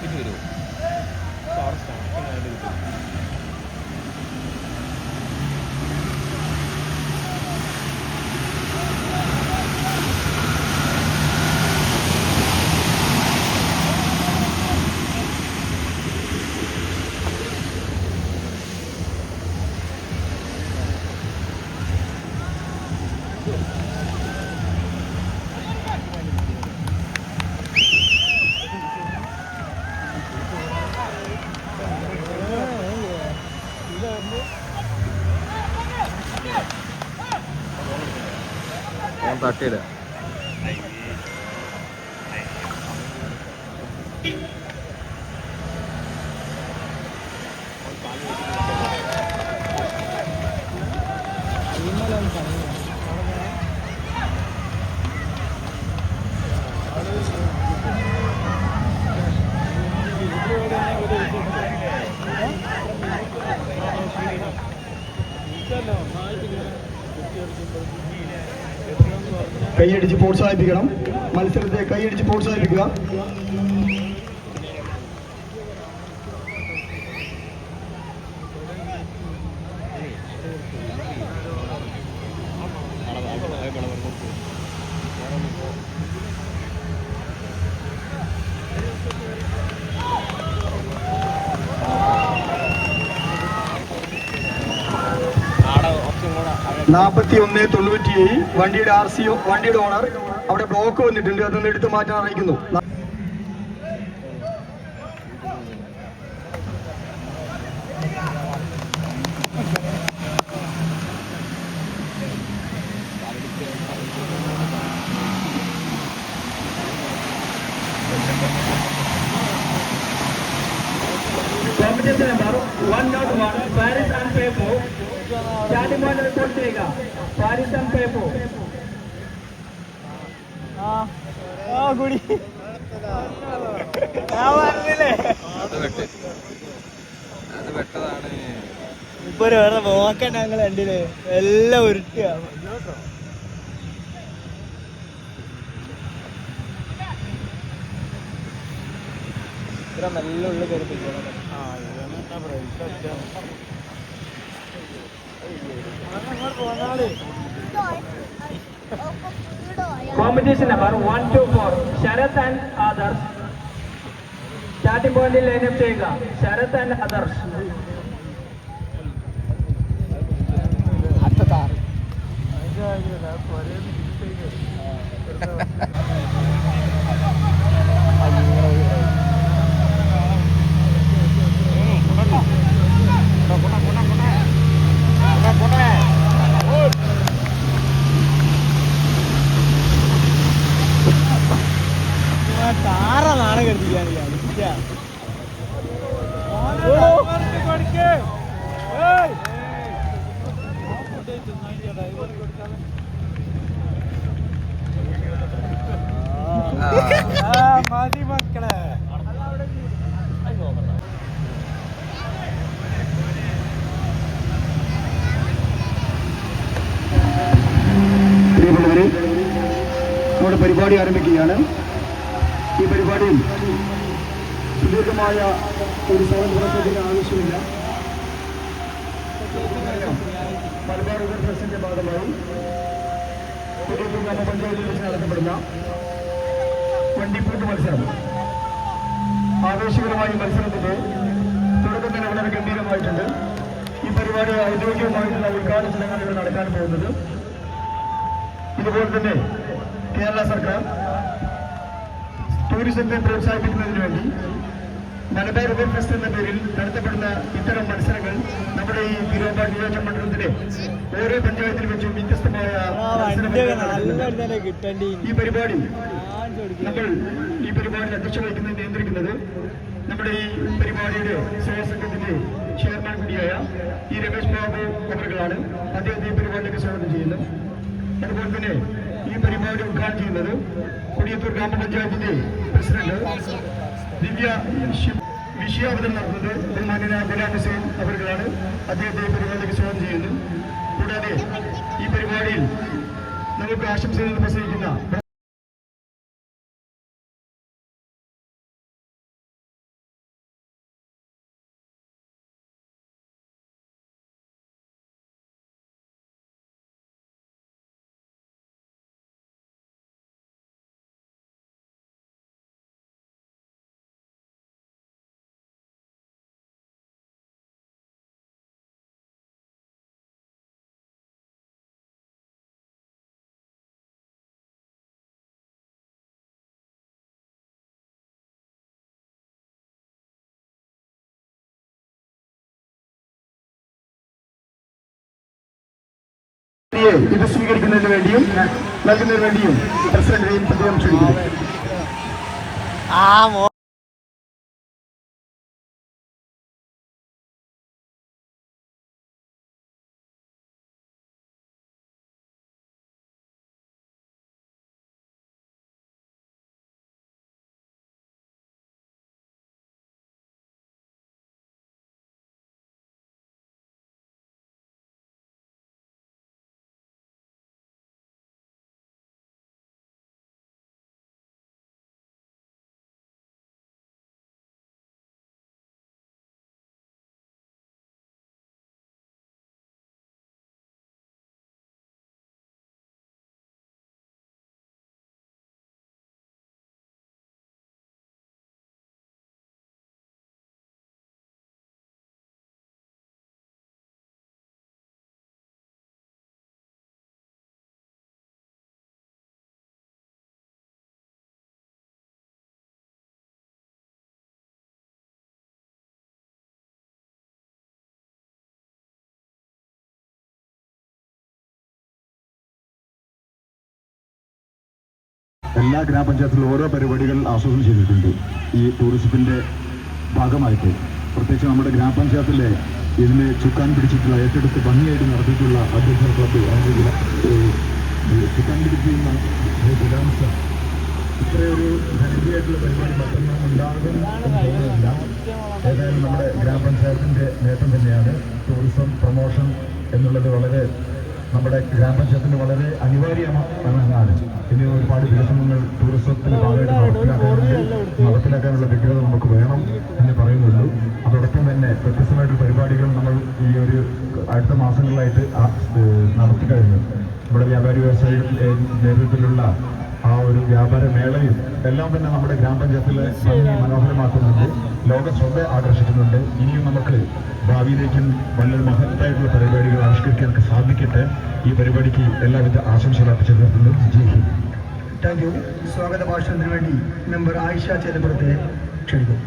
പിന്നെ വരുമോ sir starting ആയിട്ട് കിട്ടും ഞാൻ തട്ടിയില്ല കൈയടിച്ച് പ്രോത്സാഹിപ്പിക്കണം. മത്സരത്തെ കൈയടിച്ച് പ്രോത്സാഹിപ്പിക്കുക. നാൽപ്പത്തി ഒന്ന് തൊണ്ണൂറ്റി ഏഴ് വണ്ടിയുടെ ആർ സി വണ്ടിയുടെ ഓണർ അവിടെ ബ്ലോക്ക് വന്നിട്ടുണ്ട്. അതൊന്ന് എടുത്ത് മാറ്റാൻ അറിയിക്കുന്നു competition number one naught one Paris and പേപ്പോ സ്റ്റാർട്ടിംഗ് പോയിന്റ് റിപ്പോർട്ട് ചെയ്യുക പാരിസ് ആൻഡ് പേപ്പോ വെട്ട് അത് വെട്ടതാണ് ഇപ്പൊ ഒരു വേറെ നോക്കണ്ട ഞങ്ങൾ രണ്ടിൽ എല്ലാം ഉരുട്ടുക ഇത്ര നല്ല ഉള്ളിൽ കയറി പിടിക്കണം. Competition number one two four Sarath and Adarsh starting പോയിന്റിൽ ലൈനപ്പ് ചെയ്യുക. ശരത് ആൻഡ് ആദർശ് താറ മതി മക്കളെ. പ്രിയമുള്ളവരെ നമ്മുടെ പരിപാടി ആരംഭിക്കുകയാണ്. ഈ പരിപാടിയിൽ സുദീർഘമായ ഒരു സ്വാതന്ത്ര്യത്തിന് ആവശ്യമില്ല മലബാർ റിവർ ട്രസ്റ്റിന്റെ ഭാഗമായി ഗ്രാമപഞ്ചായത്തിൽ വെച്ച് നടത്തപ്പെടുന്ന വണ്ടിപ്പൂട്ട് മത്സരം. ആവേശകരമായ മത്സരത്തിന്റെ തുടക്കം തന്നെ വളരെ ഗംഭീരമായിട്ടുണ്ട്. ഈ പരിപാടി ഔദ്യോഗികമായിട്ടുള്ള ഉദ്ഘാടന ചടങ്ങാണ് ഇവിടെ നടക്കാൻ പോകുന്നത് ഇതുപോലെ തന്നെ കേരള സർക്കാർ ടൂറിസത്തെ പ്രോത്സാഹിപ്പിക്കുന്നതിന് വേണ്ടി തനതായ റിബൺ ഫെസ്റ്റ് എന്ന പേരിൽ നടത്തപ്പെടുന്ന ഇത്തരം മത്സരങ്ങൾ നമ്മുടെ ഈ തിരുവമ്പാട് നിയോജക മണ്ഡലത്തിലെ ഓരോ പഞ്ചായത്തിൽ വെച്ചും വ്യത്യസ്തമായ ഈ പരിപാടി നമ്മൾ ഈ പരിപാടിയിൽ അധ്യക്ഷ വഹിക്കുന്നത് നിയന്ത്രിക്കുന്നത് നമ്മുടെ ഈ പരിപാടിയുടെ സേവസംഘത്തിന്റെ ചെയർമാൻ കൂടിയായ ഈ രമേശ് ബാബു അവരുകളാണ് അദ്ദേഹത്തെ ഈ പരിപാടിയിലേക്ക് സ്വാഗതം ചെയ്യുന്നു. അതുപോലെ തന്നെ ഈ പരിപാടി ഉദ്ഘാടനം ചെയ്യുന്നത് കുടിയത്തൂർ ഗ്രാമപഞ്ചായത്തിന്റെ പ്രസിഡന്റ് ദിവ്യ ശിവ വിഷയാവതരണം നടത്തുന്നത് ബഹുമാന്യനായ ഗുലാം ഹുസൈൻ അവർക്കാണ്. അദ്ദേഹത്തെ പരിപാടിക്ക് സ്വാഗതം ചെയ്യുന്നു. കൂടാതെ ഈ പരിപാടിയിൽ നമുക്ക് ആശംസകൾ പ്രസംഗിക്കുന്ന ഇത് സ്വീകരിക്കുന്നതിന് വേണ്ടിയും നൽകുന്നതിന് വേണ്ടിയും പ്രസിഡന്റിനെയും പ്രത്യേകം ക്ഷണിക്കുന്നു. എല്ലാ ഗ്രാമപഞ്ചായത്തിലും ഓരോ പരിപാടികൾ ആസൂത്രണം ചെയ്തിട്ടുണ്ട്. ഈ ടൂറിസത്തിന്റെ ഭാഗമായിട്ട്. പ്രത്യേകിച്ച് നമ്മുടെ ഗ്രാമപഞ്ചായത്തിലെ ഇതിനെ ചുക്കാൻ പിടിച്ചിട്ടുള്ള ഏറ്റെടുത്ത് ഭംഗിയായിട്ട് നടത്തിയിട്ടുള്ള അധ്യക്ഷ ക്ലബ്ബ് ചുക്കാൻ പിടിക്കുന്ന വിലാംസ ഇത്രയൊരു ധനികയായിട്ടുള്ള പരിപാടി മറ്റൊന്നും ഉണ്ടാകും ഏതായാലും നമ്മുടെ ഗ്രാമപഞ്ചായത്തിന്റെ നേട്ടം തന്നെയാണ് ടൂറിസം പ്രൊമോഷൻ എന്നുള്ളത് വളരെ നമ്മുടെ ഗ്രാമപഞ്ചായത്തിന് വളരെ അനിവാര്യമാണ് ഇനി ഒരുപാട് വികസനങ്ങൾ ടൂറിസത്തിന് ഭാഗമായിട്ട് നടപ്പിലാക്കാനുണ്ട്. നടപ്പിലാക്കാനുള്ള വ്യഗ്രത നമുക്ക് വേണം എന്ന് പറയുന്നുള്ളൂ. അതോടൊപ്പം തന്നെ വ്യത്യസ്തമായിട്ടുള്ള പരിപാടികൾ നമ്മൾ ഈ ഒരു അടുത്ത മാസങ്ങളിലായിട്ട് നടത്തി കഴിഞ്ഞു. നമ്മുടെ വ്യാപാരി വ്യവസായ നേതൃത്വത്തിലുള്ള ആ ഒരു വ്യാപാര മേളയും എല്ലാം തന്നെ നമ്മുടെ ഗ്രാമപഞ്ചായത്തിലെ ഭംഗി മനോഹരമാക്കുന്നുണ്ട്. ലോക ശ്രദ്ധ ആകർഷിക്കുന്നുണ്ട്. ഇനിയും നമുക്ക് ഭാവിയിലേക്കും വളരെ മഹത്തായിട്ടുള്ള പരിപാടികൾ ആവിഷ്കരിക്കാൻ സാധിക്കട്ടെ. ഈ പരിപാടിക്ക് എല്ലാവിധ ആശംസകൾ അർപ്പിച്ചിരുന്നു ജയ് ഹിന്ദ്. Thank you. സ്വാഗത ഭാഷണത്തിന് വേണ്ടി മെമ്പർ ആയിഷ ചേലപ്പുറത്തെ ക്ഷണിക്കും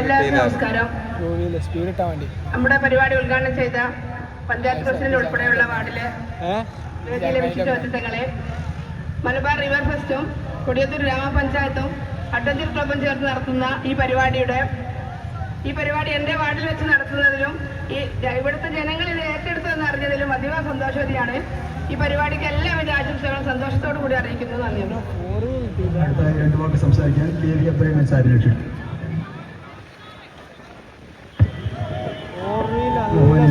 എല്ലാവർക്കും നമസ്കാരം. നമ്മുടെ പരിപാടി ഉദ്ഘാടനം ചെയ്ത പഞ്ചായത്ത് പ്രസിഡന്റ് ഉൾപ്പെടെയുള്ള വാർഡിലെ വേദിയിലെ വിശിഷ്ട വ്യക്തിത്വങ്ങളെ മലബാർ റിവർ ഫെസ്റ്റും കൊടിയത്തൂർ ഗ്രാമപഞ്ചായത്തും അഡ്വഞ്ചർ ക്ലബും ചേർന്ന് നടത്തുന്ന ഈ പരിപാടിയുടെ ഈ പരിപാടി എന്റെ വാർഡിൽ വെച്ച് നടത്തുന്നതിലും ഈ ഇവിടുത്തെ ജനങ്ങൾ ഇത് ഏറ്റെടുത്തതെന്ന് അറിഞ്ഞതിലും അതീവ സന്തോഷവതിയാണ്. ഈ പരിപാടിക്ക് എല്ലാവിധ ആശംസകളും സന്തോഷത്തോടു കൂടി അറിയിക്കുന്നു. നന്ദി. സംസാരിക്കാൻ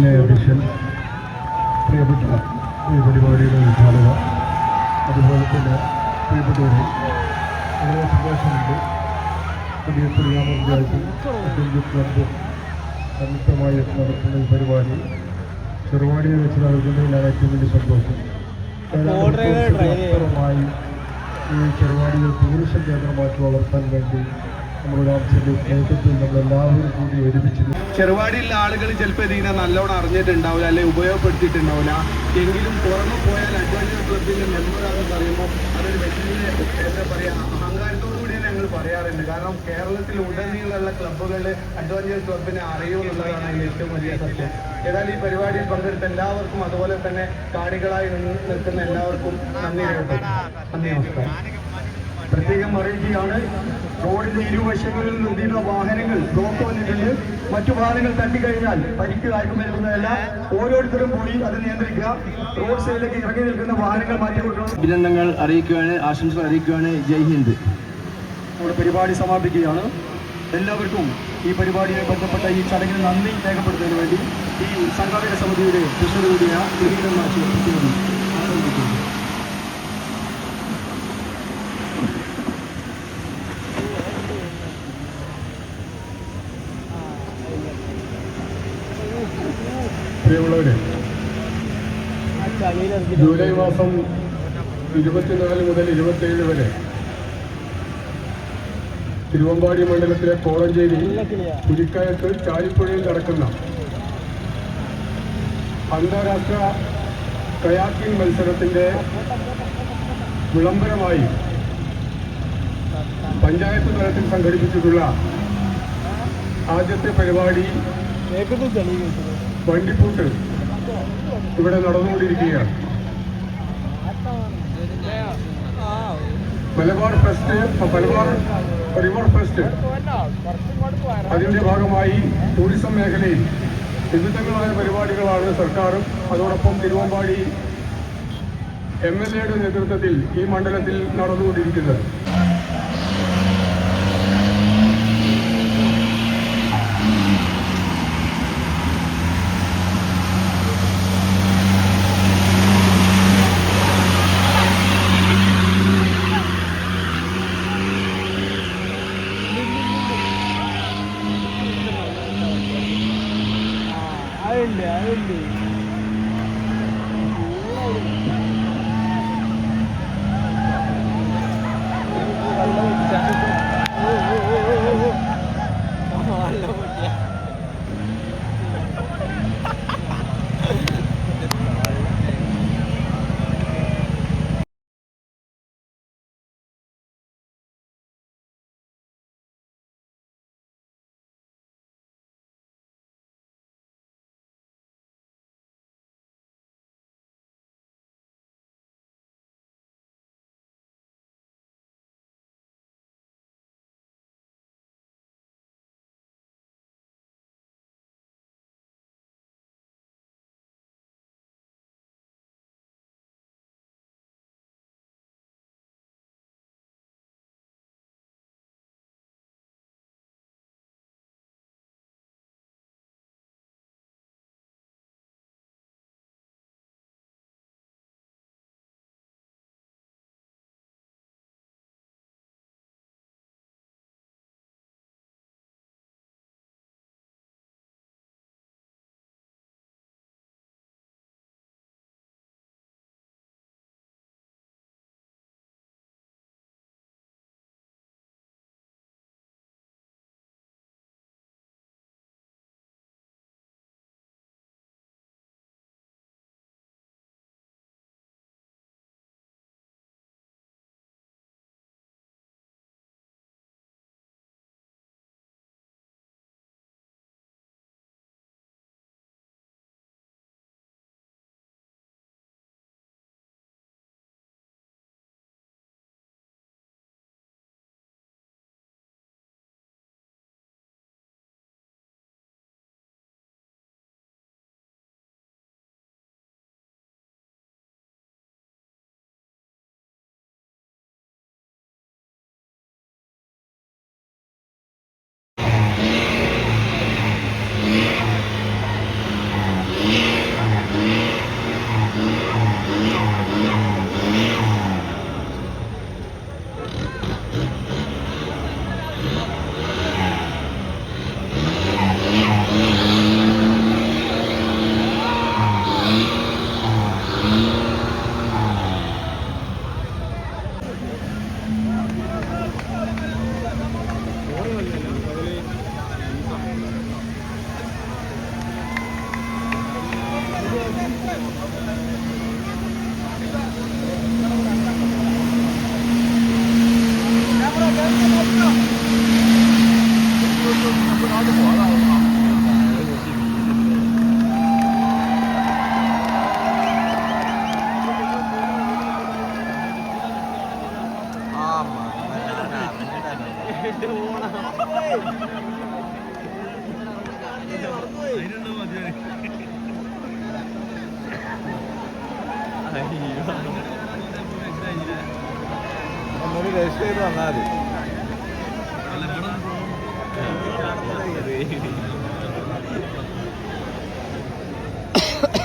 ബഹുമാനിയായ അധ്യക്ഷൻ പ്രിയപ്പെട്ട ഈ പരിപാടിയുടെ ഉദ്ഘാടക അതുപോലെ തന്നെ പ്രിയപ്പെട്ടവരെ വളരെ സന്തോഷമുണ്ട്. പുതിയ ഗ്രാമപഞ്ചായത്ത് അഡ്വഞ്ചർ ക്ലബ്ബ് സംയുക്തമായി നടത്തുന്ന ഈ പരിപാടി. ചെറുവാടിയിൽ വെച്ച് നടക്കുന്നതിലാണ് ഏറ്റവും വലിയ സന്തോഷം. ഈ ചെറുവാടികൾ ടൂറിസം കേന്ദ്രമാക്കി വളർത്താൻ വേണ്ടി നമ്മുടെ നമ്മളെല്ലാവരും കൂടി ഒരുമിച്ച് ചെറുവാടിയുള്ള ആളുകൾ ചിലപ്പോൾ ഇതിനെ നല്ലോണം അറിഞ്ഞിട്ടുണ്ടാവില്ല അല്ലെ ഉപയോഗപ്പെടുത്തിയിട്ടുണ്ടാവില്ല. എങ്കിലും പുറമെ പോയാൽ അഡ്വഞ്ചർ ക്ലബിന്റെ മെമ്പറാണെന്ന് പറയുമ്പോൾ അതൊരു വലിയ എന്താ പറയുക അഹങ്കാരത്തോടു കൂടി തന്നെ ഞങ്ങൾ പറയാറുണ്ട്. കാരണം കേരളത്തിൽ ഉടനീളമുള്ള ക്ലബ്ബുകൾ അഡ്വഞ്ചർ ക്ലബിനെ അറിയുമെന്നുള്ളതാണ് അതിന്റെ ഏറ്റവും വലിയ സത്യം. ഏതായാലും ഈ പരിപാടിയിൽ പങ്കെടുത്ത എല്ലാവർക്കും അതുപോലെ തന്നെ കാണികളായി നിൽക്കുന്ന എല്ലാവർക്കും നന്ദി. നന്ദി നമസ്കാരം. പ്രത്യേകം അറിയിക്കുകയാണ്. റോഡിന്റെ ഇരുവശങ്ങളിൽ നിന്നുള്ള വാഹനങ്ങൾ ബ്ലോക്ക് വന്നിട്ടുണ്ട്. മറ്റു വാഹനങ്ങൾ തട്ടിക്കഴിഞ്ഞാൽ പരിക്ക് ആർക്കും വരുന്നതല്ല ഓരോരുത്തരും കൂടി അത് നിയന്ത്രിക്കുക. റോഡ് സൈഡിലേക്ക് ഇറങ്ങി നിൽക്കുന്ന വാഹനങ്ങൾ മാറ്റി കൊടുക്കണം അഭിനന്ദനങ്ങൾ അറിയിക്കുകയാണ് ആശംസകൾ അറിയിക്കുകയാണ്. ജയ് ഹിന്ദ്. നമ്മുടെ പരിപാടി സമാപിക്കുകയാണ്. എല്ലാവർക്കും ഈ പരിപാടിയുമായി ബന്ധപ്പെട്ട ഈ ചടങ്ങിന് നന്ദി രേഖപ്പെടുത്തുന്നതിന് വേണ്ടി ഈ സംഘാടക സമിതിയുടെ പ്രസിഡന്റ് കൂടിയ കിരീടം ജൂലൈ മാസം ഇരുപത്തിനാല് മുതൽ ഇരുപത്തേഴ് വരെ തിരുവമ്പാടി മണ്ഡലത്തിലെ കോളഞ്ചേരി പുലിക്കയത്ത് ചാലിപ്പുഴയിൽ നടക്കുന്ന അന്താരാഷ്ട്ര കയാക്കിംഗ് മത്സരത്തിന്റെ വിളംബരമായി പഞ്ചായത്ത് തലത്തിൽ സംഘടിപ്പിച്ചിട്ടുള്ള ആദ്യത്തെ പരിപാടി വണ്ടിപ്പൂട്ട് ഇവിടെ നടന്നുകൊണ്ടിരിക്കുകയാണ്. Malabar fest Malabar river fest അതിന്റെ ഭാഗമായി ടൂറിസം മേഖലയിൽ വിവിധങ്ങളായ പരിപാടികളാണ് സർക്കാരും അതോടൊപ്പം തിരുവമ്പാടി എം എൽ എയുടെ നേതൃത്വത്തിൽ ഈ മണ്ഡലത്തിൽ നടന്നുകൊണ്ടിരിക്കുന്നത്. ഒന്നുകൂടി രജിസ്റ്റർ ചെയ്ത് വന്നാൽ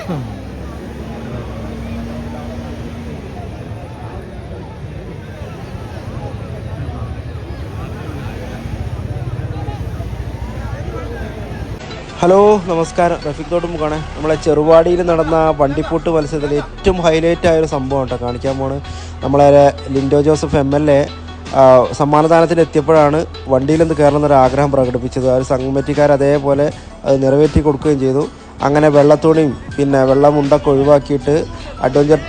മതി ഹലോ നമസ്കാരം. റഫീഖ് തോട്ടുമുക്കാണ് നമ്മളെ ചെറുവാടിയിൽ നടന്ന വണ്ടിപ്പൂട്ട് മത്സരത്തിൽ ഏറ്റവും ഹൈലൈറ്റ് ആയ ഒരു സംഭവം കേട്ടോ കാണിക്കാൻ പോണ്. നമ്മളെ Linto Joseph M L A സമ്മാനദാനത്തിന് എത്തിയപ്പോഴാണ് വണ്ടിയിൽ നിന്ന് കയറണം എന്നൊരു ആഗ്രഹം പ്രകടിപ്പിച്ചത്. ആ ഒരു സംഘമറ്റിക്കാർ അതേപോലെ അത് നിറവേറ്റി കൊടുക്കുകയും ചെയ്തു. അങ്ങനെ വെള്ളത്തുണിയും പിന്നെ വെള്ളമുണ്ടൊക്കെ ഒഴിവാക്കിയിട്ട് അഡ്വഞ്ചർ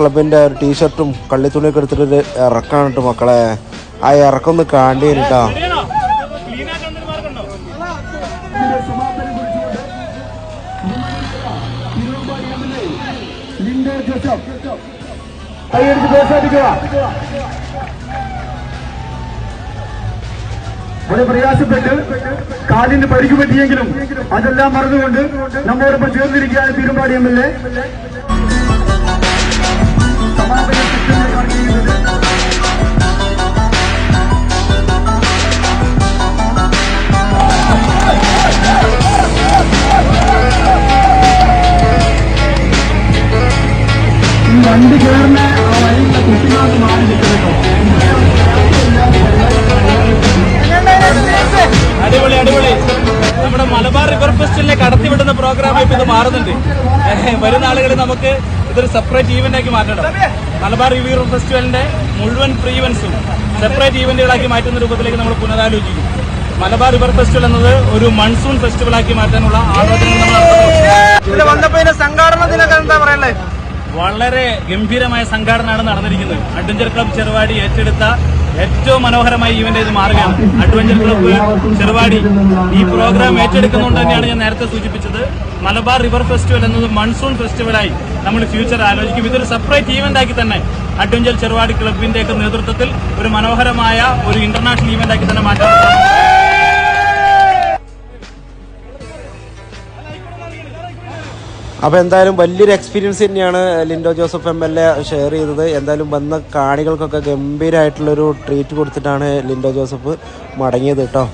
ക്ലബിന്റെ ഒരു ടീഷർട്ടും കള്ളിത്തുണിയൊക്കെ എടുത്തിട്ടൊരു ഇറക്കാണ് കേട്ടോ മക്കളെ. ആ ഇറക്കം ഒന്ന് കാണ്ടി കേട്ടോ. കൈയടിച്ച് പ്രോത്സാഹിപ്പിക്കുക വളരെ പ്രയാസപ്പെട്ട് കാലിന് പരിക്ക് പറ്റിയെങ്കിലും അതെല്ലാം മറന്നുകൊണ്ട് നമ്മോടൊപ്പം ചേർന്നിരിക്കുകയാണ് തിരുമ്പാടി എം എൽ എ. വണ്ടി കയറുന്ന അടിപൊളി അടിപൊളി. നമ്മുടെ മലബാർ റിവർ ഫെസ്റ്റിവലിനെ കടത്തിവിടുന്ന പ്രോഗ്രാം ഇപ്പൊ ഇത് മാറുന്നുണ്ട്. വരുന്ന ആളുകളിൽ നമുക്ക് ഇതൊരു സെപ്പറേറ്റ് ഈവന്റ് ആക്കി മാറ്റണം. മലബാർ റിവർ ഫെസ്റ്റിവലിന്റെ മുഴുവൻ ഫ്രീ സെപ്പറേറ്റ് ഈവന്റുകളാക്കി മാറ്റുന്ന രൂപത്തിലേക്ക് നമ്മൾ പുനരാലോചിക്കും. മലബാർ റിവർ ഫെസ്റ്റിവൽ എന്നത് ഒരു മൺസൂൺ ഫെസ്റ്റിവൽ ആക്കി മാറ്റാനുള്ള ആലോചന നമ്മൾ വന്നപ്പോ സംഘാടനത്തിനൊക്കെ എന്താ പറയണ്ടേ? വളരെ ഗംഭീരമായ സംഘാടനയാണ് നടന്നിരിക്കുന്നത്. അഡ്വഞ്ചർ ക്ലബ് ചെറുവാടി ഏറ്റെടുത്ത ഏറ്റവും മനോഹരമായ ഇവന്റ് ഇത് മാറുകയാണ്. അഡ്വഞ്ചർ ക്ലബ് ചെറുവാടി ഈ പ്രോഗ്രാം ഏറ്റെടുക്കുന്നുണ്ട് തന്നെയാണ് ഞാൻ നേരത്തെ സൂചിപ്പിച്ചത്. മലബാർ റിവർ ഫെസ്റ്റിവൽ എന്നത് മൺസൂൺ ഫെസ്റ്റിവലായി നമ്മൾ ഫ്യൂച്ചർ ആലോചിക്കും. ഇതൊരു സെപ്പറേറ്റ് ഈവന്റ് ആക്കി തന്നെ അഡ്വഞ്ചർ ചെറുവാടി ക്ലബിന്റെ ഒക്കെ നേതൃത്വത്തിൽ ഒരു മനോഹരമായ ഒരു ഇന്റർനാഷണൽ ഈവന്റ് ആക്കി തന്നെ മാറ്റാൻ അപ്പോൾ എന്തായാലും വലിയൊരു എക്സ്പീരിയൻസ് തന്നെയാണ് Lindo Joseph M L A share ചെയ്തത്. എന്തായാലും വന്ന കാണികൾക്കൊക്കെ ഗംഭീരമായിട്ടുള്ളൊരു ട്രീറ്റ് കൊടുത്തിട്ടാണ് ലിൻഡോ ജോസഫ് മടങ്ങിയത് കേട്ടോ.